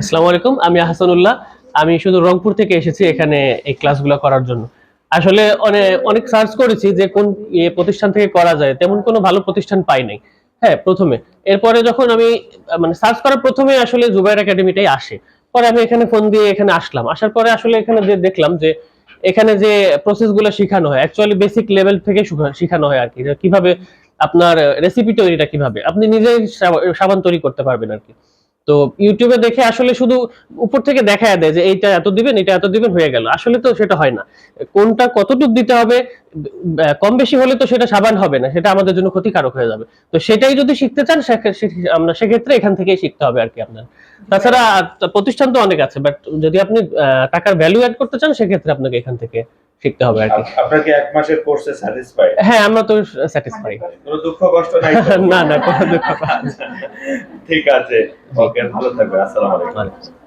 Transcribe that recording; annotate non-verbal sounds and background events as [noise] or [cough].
আসসালামু আলাইকুম, আমি আহসানুল্লাহ। আমি শুধু রংপুর থেকে এসেছি এখানে এই ক্লাসগুলো করার জন্য। আসলে অনেক অনেক সার্চ করেছি যে কোন প্রতিষ্ঠান থেকে করা যায়, তেমন কোনো ভালো প্রতিষ্ঠান পাই নাই। হ্যাঁ প্রথমে। এরপরে যখন আমি মানে সার্চ করার প্রথমে আসলে জুবাইর একাডেমিটাই আসে। পরে আমি এখানে ফোন দিয়ে এখানে আসলাম। আসার পরে আসলে এখানে যে দেখলাম যে এখানে যে প্রসেসগুলো শেখানো হয় অ্যাকচুয়ালি বেসিক লেভেল থেকে শুখা- শেখানো হয় আর কি। কীভাবে আপনার রেসিপি তৈরিটা কীভাবে। আপনি নিজেই সাবান তৈরি করতে পারবেন আর কি। তো ইউটিউবে দেখে আসলে শুধু উপর থেকে দেখা দেয় যে এইটা এত দিবেন, এটা এত দিবেন, হয়ে গেল। আসলে তো সেটা হয় না। কোনটা কতটুকু দিতে হবে, কম বেশি হলে তো সেটা সাবান হবে না, সেটা আমাদের জন্য ক্ষতিকারক হয়ে যাবে। তো সেটাই যদি শিখতে চান আমরা সেক্ষেত্রে এখান থেকেই শিখতে হবে আর কি আপনার। তাছাড়া প্রতিষ্ঠান তো অনেক আছে বাট যদি আপনি টাকার ভ্যালু অ্যাড করতে চান, সেক্ষেত্রে আপনাকে এখান থেকে শিখতে হবে আর কি। আপ- আপনার কি এক মাসের কোর্সে স্যাটিসফাইড হ্যাঁ আমরা তো স্যাটিসফাই কোনো দুঃখ কষ্ট নাই [laughs] না না কোনো দুঃখ। [laughs] ঠিক আছে। ওকে ভালো থাকবে আসসালামু আলাইকুম।